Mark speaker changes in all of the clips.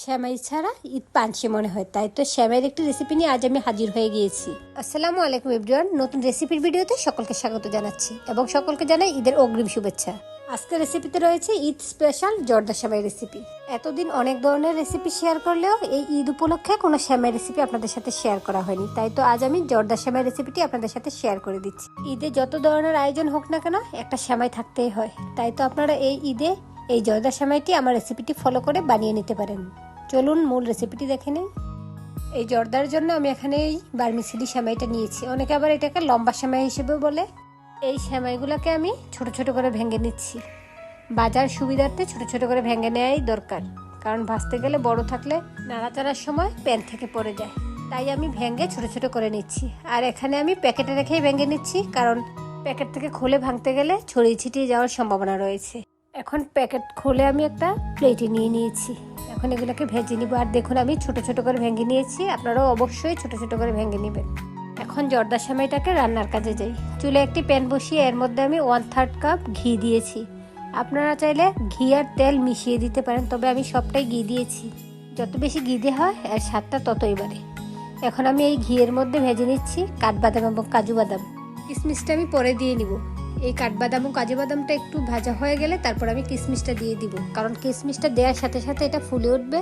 Speaker 1: শ্যামাই ছাড়া ঈদ পানসে মনে হয় তাই তো শ্যামাইয়ের একটি রেসিপি নিয়ে আজ আমি হাজির হয়ে গিয়েছি। আসসালামু আলাইকুম এভরিওয়ান নতুন রেসিপির ভিডিওতে সকলকে স্বাগত জানাচ্ছি এবং সকলকে জানাই ঈদের অগ্রিম শুভেচ্ছা। আজকের রেসিপিতে রয়েছে ঈদ স্পেশাল জর্দা শ্যামাই রেসিপি এতদিন অনেক ধরনের রেসিপি শেয়ার করলেও এই ঈদ উপলক্ষে কোনো শ্যামাই রেসিপি আপনাদের সাথে শেয়ার করা হয়নি তাই তো আজ আমি জর্দা শ্যামাই রেসিপিটি আপনাদের সাথে শেয়ার করে দিচ্ছি। ঈদে যত ধরনের আয়োজন হোক না কেন একটা শ্যামাই থাকতেই হয়। তাই তো আপনারা এই ঈদে এই জর্দা শ্যামাইটি আমার রেসিপিটি ফলো করে বানিয়ে নিতে পারেন। চলুন মূল রেসিপিটি দেখে নিই। এই জর্দার জন্য আমি এখানে এই বার্মিসিলি সেমাইটা নিয়েছি। অনেকে আবার এটাকে লম্বা সেমাই হিসেবে বলে। এই সেমাইগুলোকে আমি ছোট ছোট করে ভেঙে নিচ্ছি। বাজার সুবিধার্থে ছোট ছোট করে ভেঙে নেওয়াই দরকার। কারণ ভাজতে গেলে বড় থাকলে নাড়াচাড়ার সময় প্যান থেকে পড়ে যায়। তাই আমি ভেঙে ছোট ছোট করে নিচ্ছি। আর এখানে আমি প্যাকেটে রেখেই ভেঙে নিচ্ছি, কারণ প্যাকেট থেকে খুলে ভাঙতে গেলে ছড়িয়ে ছিটিয়ে যাওয়ার সম্ভাবনা রয়েছে। এখন প্যাকেট খুলে আমি একটা প্লেটে নিয়ে নিয়েছি। এখন এগুলোকে ভেজে নিব। আর দেখুন, আমি ছোট ছোট করে ভেঙে নিয়েছি। আপনারাও অবশ্যই ছোট ছোট করে ভেঙে নেবেন। এখন জর্দা সেমাইটাকে রান্নার কাজে যাই। চুলে একটি প্যান বসিয়ে এর মধ্যে আমি ওয়ান থার্ড কাপ ঘি দিয়েছি। আপনারা চাইলে ঘি আর তেল মিশিয়ে দিতে পারেন, তবে আমি সবটাই ঘি দিয়েছি। যত বেশি ঘি দেওয়া হয়, এর স্বাদটা ততই বাড়ে। এখন আমি এই ঘিয়ের মধ্যে ভেজে নিচ্ছি কাঠবাদাম এবং কাজু বাদাম। কিশমিশটা আমি পরে দিয়ে নিব। এই কাঠবাদাম ও কাজু বাদামটা একটু ভাজা হয়ে গেলে তারপর আমি কিশমিশটা দিয়ে দিব। কারণ কিশমিশটা দেওয়ার সাথে সাথে এটা ফুলে উঠবে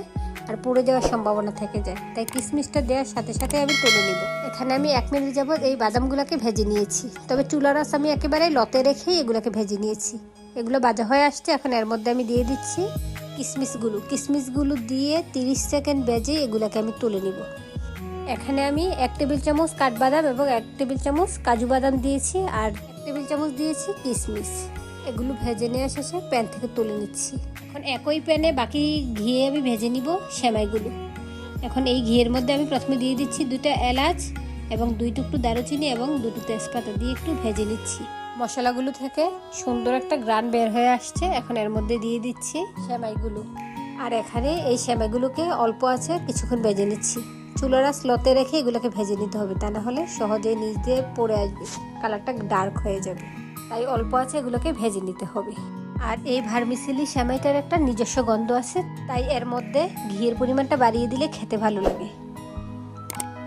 Speaker 1: আর পড়ে যাওয়ার সম্ভাবনা থেকে যায়। তাই কিশমিশটা দেওয়ার সাথে সাথে আমি তুলে নিব। এখানে আমি এক মিনিট যাবত এই বাদামগুলোকে ভেজে নিয়েছি। তবে চুলার আঁচ আমি একেবারে লতে রেখেই এগুলোকে ভেজে নিয়েছি। এগুলো ভাজা হয়ে আসছে, এখন এর মধ্যে আমি দিয়ে দিচ্ছি কিশমিশগুলো। কিশমিশগুলো দিয়ে তিরিশ সেকেন্ড ভেজে এগুলোকে আমি তুলে নিব। এখানে আমি এক টেবিল চামচ কাঠবাদাম এবং এক টেবিল চামচ কাজু বাদাম দিয়েছি আর টেবিল চামচ দিয়েছি কিশমিশ এগুলো ভেজে নেওয়া শেষে প্যান থেকে তুলে নিচ্ছি। এখন একই প্যানে বাকি ঘিয়ে আমি ভেজে নিব সেমাইগুলো। এখন এই ঘিয়ের মধ্যে আমি প্রথমে দিয়ে দিচ্ছি দুটো এলাচ এবং দুই টুকরো দারুচিনি এবং দুটো তেজপাতা দিয়ে একটু ভেজে নিচ্ছি। মশলাগুলো থেকে সুন্দর একটা গ্রান বের হয়ে আসছে। এখন এর মধ্যে দিয়ে দিচ্ছি সেমাইগুলো। আর এখানে এই সেমাইগুলোকে অল্প আছে কিছুক্ষণ ভেজে নিচ্ছি। চুলারা স্লতে রেখে এগুলোকে ভেজে নিতে হবে। তা না হলে সহজে নিচ দিয়ে পড়ে আসবে। কালারটা ডার্ক হয়ে যাবে। তাই অল্প আছে এগুলোকে ভেজে নিতে হবে। আর এই ভার্মিসিলি সেমাইটার একটা নিজস্ব গন্ধ আছে, তাই এর মধ্যে ঘিয়ের পরিমাণটা বাড়িয়ে দিলে খেতে ভালো লাগে।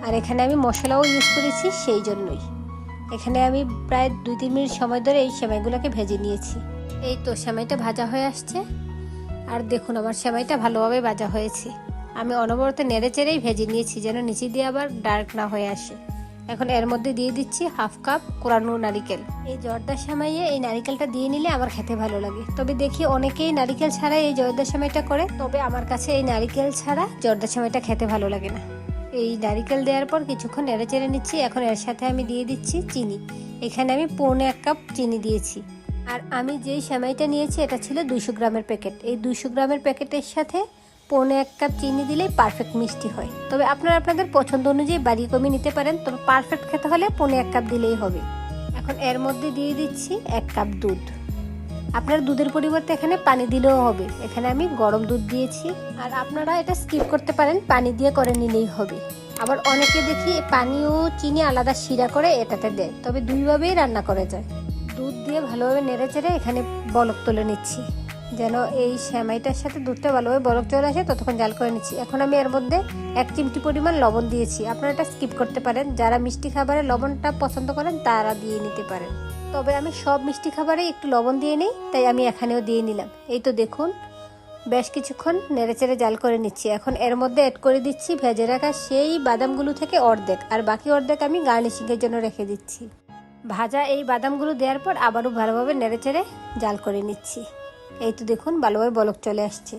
Speaker 1: আর এখানে আমি মশলাও ইউজ করেছি সেই জন্যই। এখানে আমি প্রায় দুই তিন মিনিট সময় ধরে এই সেমাইগুলোকে ভেজে নিয়েছি। এই তো সেমাইটা ভাজা হয়ে আসছে। আর দেখুন, আমার সেমাইটা ভালোভাবে ভাজা হয়েছে। আমি অনবরত নেড়ে চেড়েই ভেজে নিয়েছি যেন নিচে দিয়ে আবার ডার্ক না হয়ে আসে। এখন এর মধ্যে দিয়ে দিচ্ছি হাফ কাপ কোরানো নারিকেল। এই জর্দা সেমাইয়ে এই নারিকেলটা দিয়ে নিলে আমার খেতে ভালো লাগে। তবে দেখি অনেকেই নারিকেল ছাড়া এই জর্দা সেমাইটা করে। তবে আমার কাছে এই নারিকেল ছাড়া জর্দা সেমাইটা খেতে ভালো লাগে না। এই নারিকেল দেওয়ার পর কিছুক্ষণ নেড়ে চেড়ে নিচ্ছি। এখন এর সাথে আমি দিয়ে দিচ্ছি চিনি। এখানে আমি পৌনে এক কাপ চিনি দিয়েছি। আর আমি যেই সেমাইটা নিয়েছি, এটা ছিল দুশো গ্রামের প্যাকেট। এই দুশো গ্রামের প্যাকেটের সাথে পৌনে এক কাপ চিনি দিলেই পারফেক্ট মিষ্টি হয়। তবে আপনারা আপনাদের পছন্দ অনুযায়ী বাড়িয়ে কমিয়ে নিতে পারেন, তবে পারফেক্ট খেতে হলে পৌনে এক কাপ দিলেই হবে। এখন এর মধ্যে দিয়ে দিচ্ছি এক কাপ দুধ। আপনার দুধের পরিবর্তে এখানে পানি দিলেও হবে। এখানে আমি গরম দুধ দিয়েছি। আর আপনারা এটা স্কিপ করতে পারেন, পানি দিয়ে করে নিলেই হবে। আবার অনেকে দেখি পানি ও চিনি আলাদা শিরা করে এটাতে দেয়, তবে দুইভাবেই রান্না করা যায়। দুধ দিয়ে ভালোভাবে নেড়ে চেড়ে এখানে বলক তুলে নিচ্ছি। যেন এই সেমাইটার সাথে দুধটা ভালোভাবে বরফ চলে আসে, ততক্ষণ জাল করে নিচ্ছি। এখন আমি এর মধ্যে এক চিমটি পরিমাণ লবণ দিয়েছি। আপনারা এটা স্কিপ করতে পারেন। যারা মিষ্টি খাবারে লবণটা পছন্দ করেন, তারা দিয়ে নিতে পারেন। তবে আমি সব মিষ্টি খাবারে একটু লবণ দিয়ে নিই, তাই আমি এখানেও দিয়ে নিলাম। এই তো দেখুন, বেশ কিছুক্ষণ নেড়েচেড়ে জাল করে নিচ্ছি। এখন এর মধ্যে অ্যাড করে দিচ্ছি ভেজে রাখা সেই বাদামগুলো থেকে অর্ধেক। আর বাকি অর্ধেক আমি গার্নিশিংয়ের জন্য রেখে দিচ্ছি। ভাজা এই বাদামগুলো দেওয়ার পর আবারও ভালোভাবে নেড়েচেড়ে জাল করে নিচ্ছি। এই তো দেখুন ভালোভাবে বলক চলে আসছে।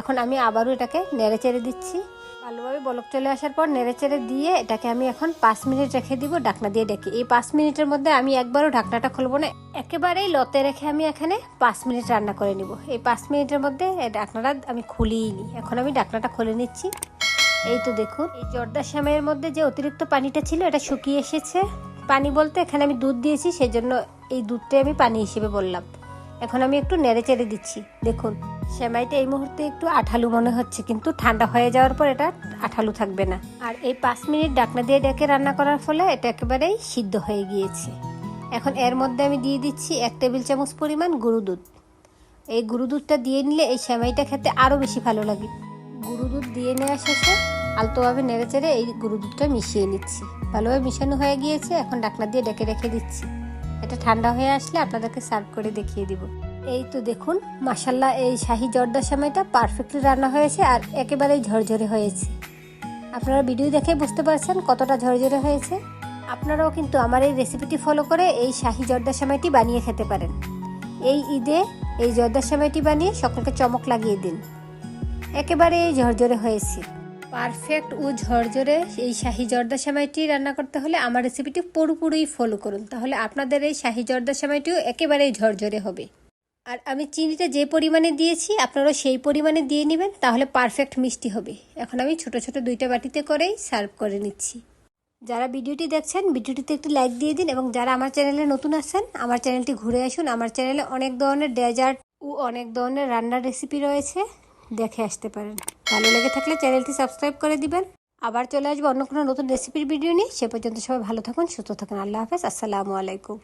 Speaker 1: এখন আমি আবারও এটাকে নেড়ে চেড়ে দিচ্ছি। ভালোভাবে বলক চলে আসার পর নেড়ে চেড়ে দিয়ে এটাকে আমি এখন পাঁচ মিনিট রেখে দিব ডাকনা দিয়ে ডেকে। এই পাঁচ মিনিটের মধ্যে আমি একবারও ঢাকনাটা খুলবো না। একেবারেই লতে রেখে আমি এখানে পাঁচ মিনিট রান্না করে নিব। এই পাঁচ মিনিটের মধ্যে এই ডাকনাটা আমি খুলিয়ে নিই এখন আমি ডাকনাটা খুলে নিচ্ছি। এই তো দেখুন, এই জর্দা শ্যামের মধ্যে যে অতিরিক্ত পানিটা ছিল, এটা শুকিয়ে এসেছে। পানি বলতে এখানে আমি দুধ দিয়েছি, সেজন্য এই দুধটাই আমি পানি হিসেবে বললাম। এখন আমি একটু নেড়ে চেড়ে দিচ্ছি। দেখুন, সেমাইটা এই মুহূর্তে একটু আঠালু মনে হচ্ছে, কিন্তু ঠান্ডা হয়ে যাওয়ার পর এটা আঠালু থাকবে না। আর এই পাঁচ মিনিট ডাকনা দিয়ে ডেকে রান্না করার ফলে এটা একেবারেই সিদ্ধ হয়ে গিয়েছে। এখন এর মধ্যে আমি দিয়ে দিচ্ছি এক টেবিল চামচ পরিমাণ গরু দুধ। এই গরু দুধটা দিয়ে নিলে এই সেমাইটা খেতে আরও বেশি ভালো লাগে। গুঁড়ো দুধ দিয়ে নেওয়া শেষে আলতোভাবে নেড়ে চেড়ে এই গুঁড়ো দুধটা মিশিয়ে নিচ্ছি। ভালোভাবে মিশানো হয়ে গিয়েছে, এখন ডাকনা দিয়ে ডেকে রেখে দিচ্ছি। এটা ঠান্ডা হয়ে আসলে আপনাদেরকে সার্ভ করে দেখিয়ে দিব। এই তো দেখুন মাসাল্লাহ এই শাহি জর্দা সময়টা পারফেক্টলি রান্না হয়েছে আর একেবারেই ঝরঝরে হয়েছে। আপনারা ভিডিও দেখে বুঝতে পারছেন কতটা ঝরঝরে হয়েছে। আপনারাও কিন্তু আমার এই রেসিপিটি ফলো করে এই শাহি জর্দা সেমাইটি বানিয়ে খেতে পারেন। এই ঈদে এই জর্দা সেমাইটি বানিয়ে সকলকে চমক লাগিয়ে দিন। একেবারে এই ঝরঝরে হয়েছে। পারফেক্ট ও ঝরঝরে এই শাহি জর্দা সেমাইটি রান্না করতে হলে আমার রেসিপিটি পুরোপুরি ফলো করুন। তাহলে আপনাদের এই শাহি জর্দা সেমাইটিও একেবারেই ঝরঝরে হবে। আর আমি চিনিটা যে পরিমাণে দিয়েছি, আপনারাও সেই পরিমাণে দিয়ে নেবেন, তাহলে পারফেক্ট মিষ্টি হবে। এখন আমি ছোট ছোট দুইটা বাটিতে করেই সার্ভ করে নিচ্ছি। যারা ভিডিওটি দেখছেন, ভিডিওটিতে একটি লাইক দিয়ে দিন এবং যারা আমার চ্যানেলে নতুন আছেন, আমার চ্যানেলটি ঘুরে আসুন। আমার চ্যানেলে অনেক ধরনের ডেজার্ট ও অনেক ধরনের রান্নার রেসিপি রয়েছে, দেখে আসতে পারেন। ভালো লেগে থাকলে চ্যানেলটি সাবস্ক্রাইব করে দিবেন। আবার চলে আসব অন্য কোনো নতুন রেসিপির ভিডিও নিয়ে। সে পর্যন্ত সবাই ভালো থাকুন, সুস্থ থাকুন। আল্লাহ হাফেজ। আসসালামু আলাইকুম।